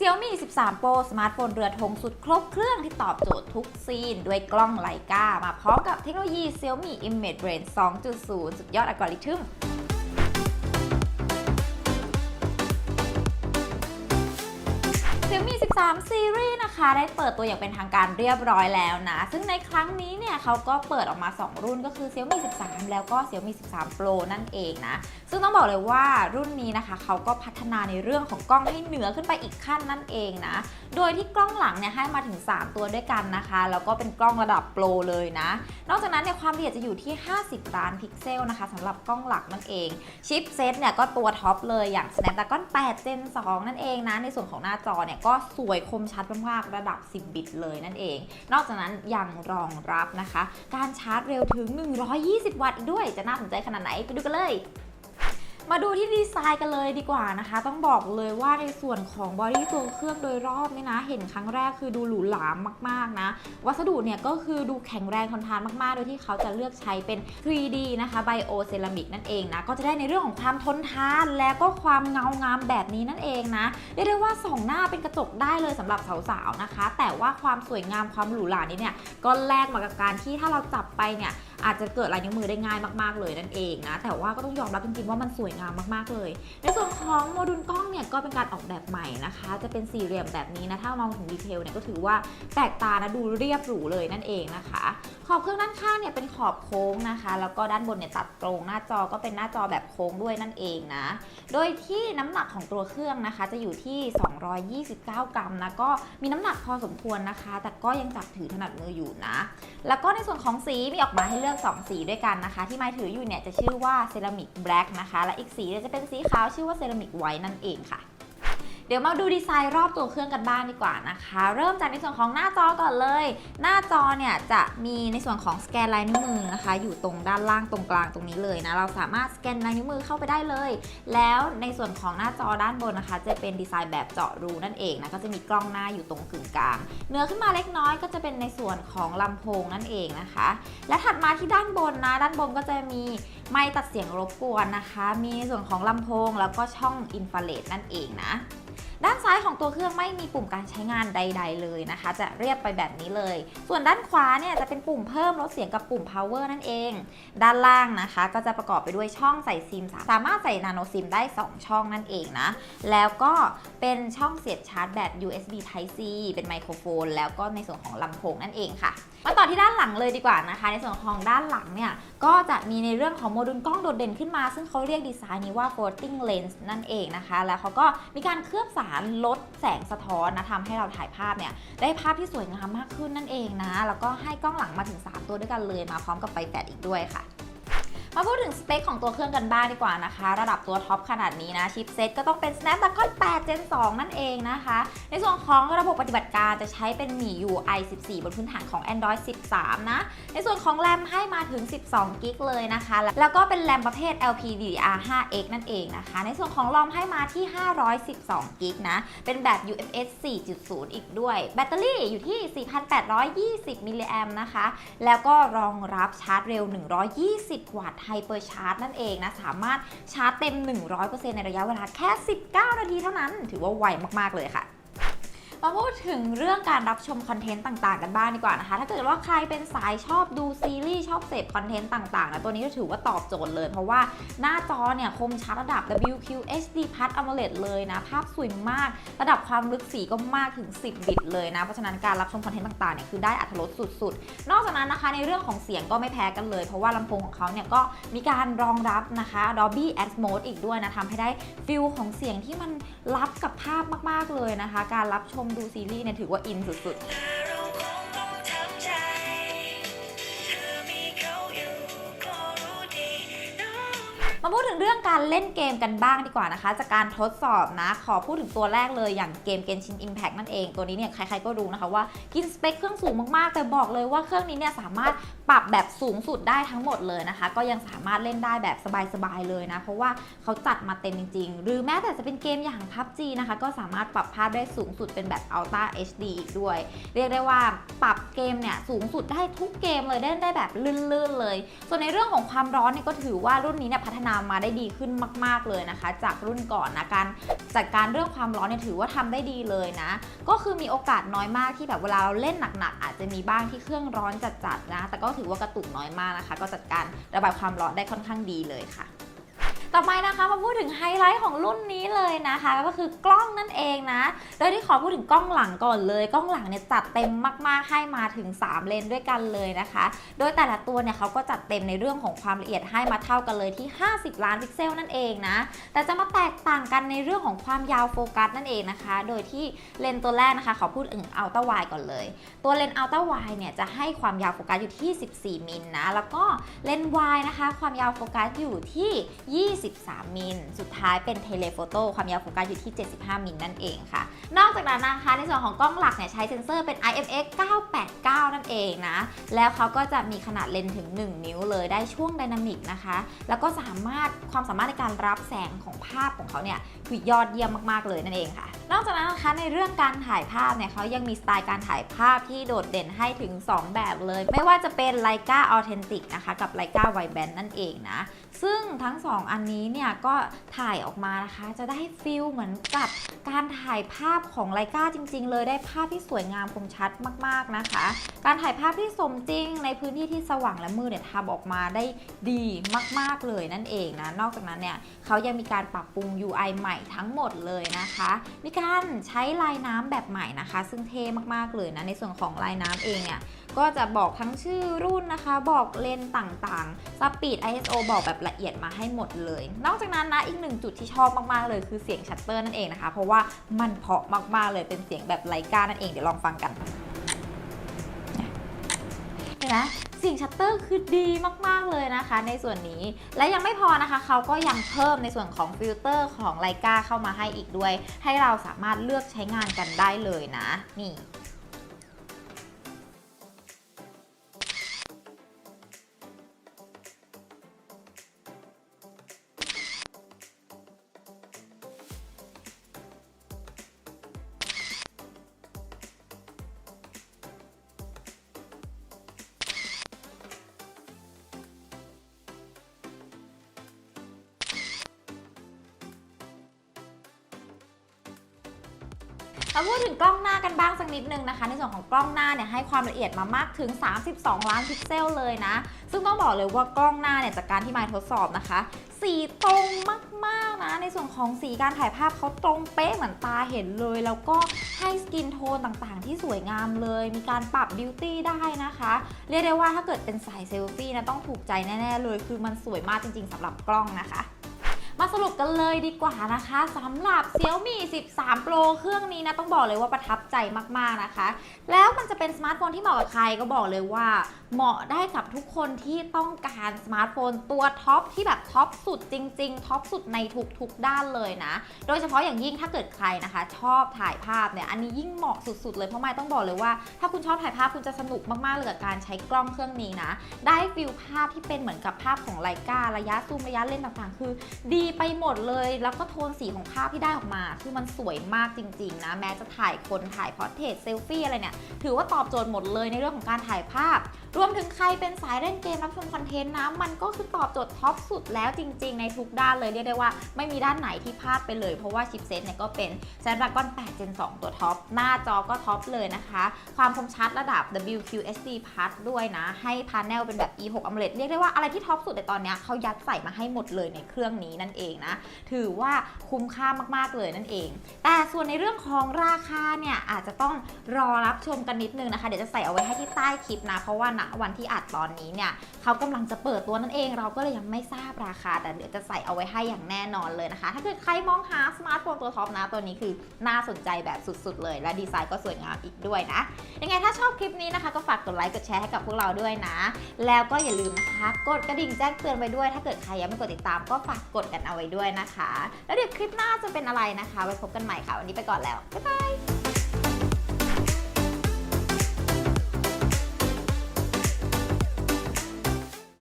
Xiaomi 13 Pro สมาร์ทโฟนเรือธงสุดครบเครื่องที่ตอบโจทย์ทุกซีน ด้วยกล้องไลกามาพร้อมกับเทคโนโลยี Xiaomi Image Brain 2.0 สุดยอดอัลกอริทึม Xiaomi 13 Series นะ คะได้เปิดตัวอย่างเป็นทางการเรียบร้อยแล้วนะ ซึ่งในครั้งนี้เนี่ยเขาก็เปิดออกมา 2 รุ่นก็คือ Xiaomi 13 แล้วก็ Xiaomi 13 Pro นั่นเองนะ ซึ่งต้องบอกเลยว่ารุ่นนี้นะคะเขาก็พัฒนาในเรื่องของกล้องให้เหนือขึ้นไปอีกขั้นนั่นเองนะ โดยที่กล้องหลังเนี่ยให้มาถึง 3 ตัวด้วยกันนะคะ แล้วก็เป็นกล้องระดับโปรเลยนะ นอกจากนั้นเนี่ยความละเอียดจะอยู่ที่ 50 ล้านพิกเซลนะคะสำหรับกล้องหลักนั่นเอง ชิปเซตเนี่ยก็ตัวท็อปเลยอย่าง Snapdragon 8 Gen 2 นั่นเองนะ ในส่วนของหน้าจอเนี่ยก็สวยคมชัดมากระดับ 10 บิตเลยนั่นเอง นอกจากนั้นยังรองรับนะคะ การชาร์จเร็วถึง 120 วัตต์อีกด้วย จะน่าสนใจขนาดไหนไปดูกันเลย มาดูที่ดีไซน์กันเลยดีกว่านะคะ ต้องบอกเลยว่าในส่วนของบอดี้ตัวเครื่องโดยรอบนี่นะ เห็นครั้งแรกคือดูหรูหรามากๆนะ วัสดุเนี่ยก็คือดูแข็งแรงทนทานมากๆ โดยที่เขาจะเลือกใช้เป็น 3D นะคะไบโอเซรามิกนั่นเองนะ ก็จะได้ในเรื่องของความทนทานและก็ความเงางามแบบนี้นั่นเองนะเรียกได้ว่าสองหน้าเป็นกระจกได้เลยสำหรับสาวๆนะคะ แต่ว่าความสวยงามความหรูหรานี้เนี่ยก็แลกมากับการที่ถ้าเราจับไปเนี่ย อาจจะเกิดลายนิ้วมือได้ง่ายมากๆเลยนั่นเองนะ แต่ว่าก็ต้องยอมรับจริงๆว่ามันสวยงามมากๆเลย ในส่วนของโมดูลกล้องเนี่ยก็เป็นการออกแบบใหม่นะคะ จะเป็นสี่เหลี่ยมแบบนี้นะถ้ามองถึงดีเทลเนี่ยก็ถือว่าแปลกตานะดูเรียบหรูเลยนั่นเองนะคะ ขอบเครื่องด้านข้างเนี่ยเป็นขอบโค้งนะคะ แล้วก็ด้านบนเนี่ยตัดตรงหน้าจอก็เป็นหน้าจอแบบโค้งด้วยนั่นเองนะ โดยที่น้ำหนักของตัวเครื่องนะคะ จะอยู่ที่ 229 กรัมนะก็มีน้ำหนักพอสมควรนะคะ แต่ก็ยังจับถือถนัดมืออยู่นะ แล้วก็ในส่วนของสีมีออกมาให้เลือก2 สีด้วยกันนะคะ ที่ไม้ถืออยู่เนี่ยจะชื่อว่าเซรามิกแบล็กนะคะ และอีกสีจะเป็นสีขาวชื่อว่าเซรามิกไวท์นั่นเองค่ะ เดี๋ยวมาดูดีไซน์รอบตัวเครื่องกันบ้างดีกว่านะคะ เริ่มจากในส่วนของหน้าจอก่อนเลย หน้าจอเนี่ยจะมีในส่วนของสแกนลายนิ้วมือนะคะ อยู่ตรงด้านล่างตรงกลางตรงนี้เลยนะ เราสามารถสแกนลายนิ้วมือเข้าไปได้เลย แล้วในส่วนของหน้าจอด้านบนนะคะ จะเป็นดีไซน์แบบเจาะรูนั่นเองนะก็จะมีกล้องหน้าอยู่ตรงกึ่งกลางเนื้อขึ้นมาเล็กน้อยก็จะเป็นในส่วนของลำโพงนั่นเองนะคะ และถัดมาที่ด้านบนนะ ด้านบนก็จะมีไมค์ตัดเสียงรบกวนนะคะ มีส่วนของลำโพงแล้วก็ช่องอินฟราเรดนั่นเองนะ ด้าน ซ้ายของตัวเครื่องไม่มีปุ่มการใช้งานใด ๆ เลยนะคะ จะเรียบไปแบบนี้เลย ส่วนด้านขวาเนี่ยจะเป็นปุ่มเพิ่มลดเสียงกับปุ่ม power นั่นเอง ด้านล่างนะคะ ก็จะประกอบไปด้วยช่องใส่ซิม สามารถใส่นาโนซิมได้ 2 ช่องนั่นเองนะ แล้วก็เป็นช่องเสียบชาร์จแบต USB Type C เป็นไมโครโฟน แล้วก็ในส่วนของลำโพงนั่นเองค่ะ มาต่อที่ด้านหลังเลยดีกว่านะคะ ในส่วนของด้านหลังเนี่ยก็จะมีในเรื่องของโมดูลกล้องโดดเด่นขึ้นมา ซึ่งเขาเรียกดีไซน์นี้ว่า floating lens นั่นเองนะคะ แล้วเขาก็มีการเคลือบสารลดแสงสะท้อนนะทำให้เราถ่ายภาพเนี่ยได้ภาพที่สวยงามมากขึ้นนั่นเองนะ แล้วก็ให้กล้องหลังมาถึง 3 ตัวด้วยกันเลยมาพร้อมกับไฟแฟลชอีกด้วยค่ะ มาพูดถึงสเปคของตัวเครื่องกันบ้างดีกว่านะคะ ระดับตัวท็อปขนาดนี้นะชิปเซตก็ต้องเป็น Snapdragon 8 Gen 2 นั่นเองนะคะ ในส่วนของระบบปฏิบัติการจะใช้เป็นหมี UI 14 บนพื้นฐานของ Android 13 นะ ในส่วนของแรมให้มาถึง 12 กิกเลยนะคะ แล้วก็เป็นแรมประเภท LPDDR5X นั่นเองนะคะ ในส่วนของรอมให้มาที่ 512 กิกนะ เป็นแบบ UFS 4.0 อีกด้วย แบตเตอรี่อยู่ที่ 4,820 มิลลิแอมนะคะ แล้วก็รองรับชาร์จเร็ว 120 วัตต์ไฮเปอร์ชาร์จนั่นเองนะ สามารถชาร์จเต็ม 100%ในระยะเวลาแค่ 19 นาทีเท่านั้น ถือว่าไวมาก ๆ เลยค่ะ มาพูดถึงเรื่องการรับชมคอนเทนต์ต่างๆ กันบ้างดีกว่านะคะ ถ้าเกิดว่าใครเป็นสายชอบดูซีรีส์ชอบเสพคอนเทนต์ต่างๆนะตัวนี้ก็ถือว่าตอบโจทย์เลย เพราะว่าหน้าจอเนี่ยคมชัดระดับ WQHD Plus AMOLED เลยนะ ภาพสวยมาก ระดับความลึกสีก็มากถึง 10 บิตเลยนะ เพราะฉะนั้นการรับชมคอนเทนต์ต่างๆเนี่ยคือได้อัตรสสุดๆ นอกจากนั้นนะคะในเรื่องของเสียงก็ไม่แพ้กันเลย เพราะว่าลำโพงของเขาเนี่ยก็มีการรองรับนะคะ Dolby Atmos อีกด้วยนะทำให้ได้ฟิลของเสียงที่มันรับกับภาพมากๆเลยนะคะ การรับชมดูซีรีส์เนี่ยถือว่าอินสุดๆ มาพูดถึงเรื่องการเล่นเกมกันบ้างดีกว่านะคะ จากการทดสอบนะ ขอพูดถึงตัวแรกเลยอย่างเกม Genshin Impact นั่นเองตัวนี้เนี่ยใครๆก็รู้นะคะว่ากินสเปคเครื่องสูงมากๆ แต่บอกเลยว่าเครื่องนี้เนี่ยสามารถปรับแบบสูงสุดได้ทั้งหมดเลยนะคะ ก็ยังสามารถเล่นได้แบบสบายๆเลยนะ เพราะว่าเขาจัดมาเต็มจริงๆ หรือแม้แต่จะเป็นเกมอย่าง PUBG นะคะ ก็สามารถปรับภาพได้สูงสุดเป็นแบบ Ultra HD อีกด้วย เรียกได้ว่าปรับเกมเนี่ยสูงสุดได้ทุกเกมเลยได้ได้แบบลื่นๆเลย ส่วนในเรื่องของความร้อนเนี่ยก็ถือว่ารุ่นนี้เนี่ยพัฒนามาได้ดีขึ้นมาก ๆเลยนะคะ จากรุ่นก่อนนะการจัดการเรื่องความร้อนเนี่ยถือว่าทำได้ดีเลยนะ ก็คือมีโอกาสน้อยมากที่แบบเวลาเราเล่นหนักๆ อาจจะมีบ้างที่เครื่องร้อนจัดๆนะ แต่ก็ถือว่ากระตุกน้อยมากนะคะ ก็จัดการระบายความร้อนได้ค่อนข้างดีเลยค่ะ ต่อไปนะคะมาพูดถึงไฮไลท์ของรุ่นนี้เลยนะคะ ก็คือกล้องนั่นเองนะ โดยที่ขอพูดถึงกล้องหลังก่อนเลย กล้องหลังเนี่ยจัดเต็มมากๆให้มาถึง 3 เลนส์ด้วยกันเลยนะคะ โดยแต่ละตัวเนี่ยเขาก็จัดเต็มในเรื่องของความละเอียดให้มาเท่ากันเลยที่ 50 ล้านพิกเซลนั่นเองนะ แต่จะมาแตกต่างกันในเรื่องของความยาวโฟกัสนั่นเองนะคะ โดยที่เลนส์ตัวแรกนะคะขอพูดถึงอัลตร้าไวก่อนเลย ตัวเลนส์อัลตร้าไวเนี่ยจะให้ความยาวโฟกัสอยู่ที่ 14 มิลนะ แล้วก็เลนส์วายนะคะ ความยาวโฟกัสอยู่ที่23มิล สุดท้ายเป็นเทเลโฟโต้ความยาวโฟกัสอยู่ที่ 75 มิลนั่นเองค่ะ นอกจากนั้นนะคะในส่วนของกล้องหลักเนี่ยใช้เซ็นเซอร์เป็น IMX 989 นั่นเองนะ แล้วเขาก็จะมีขนาดเลนส์ถึง 1 นิ้วเลยได้ช่วงไดนามิกนะคะ แล้วก็สามารถความสามารถในการรับแสงของภาพของเขาเนี่ยคือยอดเยี่ยมมากๆเลยนั่นเองค่ะ นอกจากนั้นนะคะในเรื่องการถ่ายภาพเนี่ยเขายังมีสไตล์การถ่ายภาพที่โดดเด่นให้ถึง 2 แบบเลย ไม่ว่าจะเป็น Leica Authentic นะคะกับ Leica Wideband นั่นเองนะซึ่งทั้ง 2 อันนี้เนี่ยก็ถ่ายออกมานะคะ จะได้ฟิลเหมือนกับการถ่ายภาพของไลกาจริง ๆ เลยได้ภาพที่สวยงามคมชัดมาก ๆนะคะ การถ่ายภาพที่สมจริงในพื้นที่ที่สว่างและมืดเนี่ยทำออกมาได้ดีมาก ๆเลยนั่นเองนะนอกจากนั้นเนี่ยเขายังมีการปรับปรุง UI ใหม่ทั้งหมดเลยนะคะมีการใช้ลายน้ำแบบใหม่นะคะ ซึ่งเท่มากๆเลยนะในส่วนของลายน้ำเองเนี่ยก็จะบอกทั้งชื่อรุ่นนะคะ บอกเลนต่างๆ สปีด ISO บอกแบบละเอียดมาให้หมดเลย นอกจากนั้นนะอีกหนึ่งจุดที่ชอบมากๆเลยคือเสียงชัตเตอร์นั่นเองนะคะ เพราะว่ามันเพาะมากๆเลยเป็นเสียงแบบไลกานั่นเองเดี๋ยวลองฟังกันเห็นไหม สิ่งชัตเตอร์คือดีมาก ๆ เลยนะคะ ในส่วนนี้ และยังไม่พอนะคะ เขาก็ยังเพิ่มในส่วนของฟิลเตอร์ของไลกาเข้ามาให้อีกด้วย ให้เราสามารถเลือกใช้งานกันได้เลยนะ นี่ มาพูดถึงกล้องหน้ากันบ้างสักนิดนึงนะคะ ในส่วนของกล้องหน้าเนี่ยให้ความละเอียดมามากถึง 32 ล้านพิกเซลเลยนะ ซึ่งต้องบอกเลยว่ากล้องหน้าเนี่ยจากการที่มาทดสอบนะคะ สีตรงมากๆนะ ในส่วนของสีการถ่ายภาพเขาตรงเป๊ะเหมือนตาเห็นเลย แล้วก็ให้สกินโทนต่างๆ ที่สวยงามเลย มีการปรับบิวตี้ได้นะคะ เรียกได้ว่าถ้าเกิดเป็นสายเซลฟี่นะต้องถูกใจแน่ๆเลย คือมันสวยมากจริงๆสำหรับกล้องนะคะ มาสรุปกันเลยดีกว่านะคะสำหรับ Xiaomi 13 Pro เครื่องนี้นะต้องบอกเลยว่าประทับใจมากๆนะคะ แล้วมันจะเป็นสมาร์ทโฟนที่เหมาะกับใครก็บอกเลยว่าเหมาะได้กับทุกคนที่ต้องการสมาร์ทโฟนตัวท็อปที่แบบท็อปสุดจริง ๆ ท็อปสุดในทุกๆด้านเลยนะ โดยเฉพาะอย่างยิ่งถ้าเกิดใครนะคะ ชอบถ่ายภาพเนี่ย อันนี้ยิ่งเหมาะสุด ๆ เลย เพราะไม่ต้องบอกเลยว่า ถ้าคุณชอบถ่ายภาพคุณจะสนุกมากๆเลยกับการใช้กล้องเครื่องนี้นะ ได้ฟิลภาพที่เป็นเหมือนกับภาพของไลการะยะซูมระยะเลนส์ต่างๆ คือ ดีไปหมดเลย แล้วก็โทนสีของภาพที่ได้ออกมา คือมันสวยมากจริง ๆ นะ แม้จะถ่ายคนถ่ายพอร์เทรตเซลฟี่อะไรเนี่ย ถือว่าตอบโจทย์หมดเลยในเรื่องของการถ่ายภาพ รวมถึงใครเป็นสายเล่นเกมรับชมคอนเทนต์นะ มันก็คือตอบโจทย์ท็อปสุดแล้วจริง ๆ ในทุกด้านเลยเรียกได้ว่าไม่มีด้านไหนที่พลาดไปเลย เพราะว่าชิปเซตเนี่ยก็เป็น Snapdragon 8 Gen 2 ตัวท็อป หน้าจอก็ท็อปเลยนะคะ ความคมชัดระดับ WQHD Plus ด้วยนะ ให้พา n เนลเป็นแบบ E6 AMOLED เรียกได้ว่าอะไรที่ท็อปสุดในตอนนี้เขายัดใส่มาให้หมดเลยในเครื่องนี้นั่นเองนะ ถือว่าคุ้มค่ามากๆเลยนั่นเอง แต่ส่วนในเรื่องของราคาเนี่ยอาจจะต้องรอรับชมกันนิดนึงนะคะ เดี๋ยวจะใส่เอาไว้ให้ที่ใต้คลิปนะเพราะว่าณวันที่อัดตอนนี้เนี่ยเขากำลังจะเปิดตัวนั่นเอง เราก็เลยยังไม่ทราบราคา แต่เดี๋ยวจะใส่เอาไว้ให้อย่างแน่นอนเลยนะคะ ถ้าเกิดใครมองหาสมาร์ทโฟนตัวท็อปนะตัวนี้คือน่าสนใจแบบสุดๆเลย และดีไซน์ก็สวยงามอีกด้วยนะ ยังไงถ้าชอบคลิปนี้นะคะ ก็ฝากกดไลค์กดแชร์ให้กับพวกเราด้วยนะ แล้วก็อย่าลืมนะคะ กดกระดิ่งแจ้งเตือนไว้ด้วย ถ้าเกิดใครยังไม่กดติดตาม ก็ฝากกดกันเอาไว้ด้วยนะคะ แล้วเดี๋ยวคลิปหน้าจะเป็นอะไรนะคะไว้พบกันใหม่ค่ะวันนี้ไปก่อนแล้วบ๊ายบาย